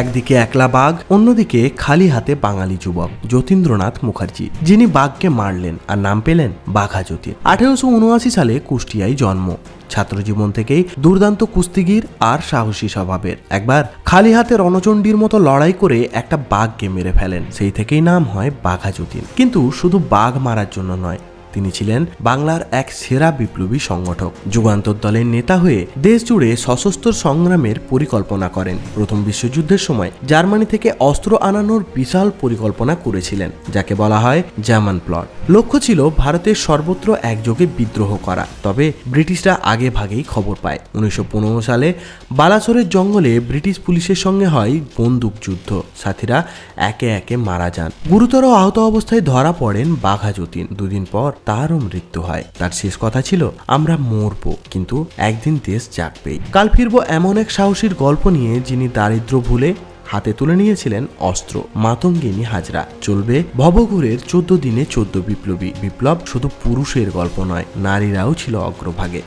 একদিকে একলা বাঘ, অন্যদিকে খালি হাতে বাঙালি যুবক, যতীন্দ্রনাথ মুখার্জি, যিনি বাঘকে মারলেন আর নাম পেলেন বাঘা যতীন আঠেরোশো উনআশি সালে কুষ্টিয়ায় জন্ম। ছাত্রজীবন থেকেই দুর্দান্ত কুস্তিগির আর সাহসী স্বভাবের। একবার খালি হাতে রণচণ্ডীর মতো লড়াই করে একটা বাঘকে মেরে ফেলেন। সেই থেকেই নাম হয় বাঘা যতীন কিন্তু শুধু বাঘ মারার জন্য নয় তিনি ছিলেন বাংলার এক সেরা বিপ্লবী সংগঠক। যুগান্তর দলের নেতা হয়ে দেশ জুড়ে সশস্ত্র সংগ্রামের পরিকল্পনা করেন। প্রথম বিশ্বযুদ্ধের সময় জার্মানি থেকে অস্ত্র আনানোর বিশাল পরিকল্পনা করেছিলেন, যাকে বলা হয় জার্মান প্লট। লক্ষ্য ছিল ভারতের সর্বত্র একযোগে বিদ্রোহ করা, তবে ব্রিটিশরা আগে ভাগেই খবর পায়। উনিশশো পনেরো সালে বালাসোরের জঙ্গলে ব্রিটিশ পুলিশের সঙ্গে হয় বন্দুক যুদ্ধ। সাথীরা একে একে মারা যান। গুরুতর আহত অবস্থায় ধরা পড়েন বাঘা যতীন। দুদিন পর তারও মৃত্যু হয়। তার শেষ কথা ছিল, আমরা মরবো, কিন্তু একদিন দেশ জাগবেই কাল ফিরবো এমন এক সাহসীর গল্প নিয়ে যিনি দারিদ্র ভুলে হাতে তুলে নিয়েছিলেন অস্ত্র, মাতঙ্গিনী হাজরা। চলবে ভবঘুরের চোদ্দ দিনে চোদ্দ বিপ্লবী। বিপ্লব শুধু পুরুষের গল্প নয়, নারীরাও ছিল অগ্রভাগে।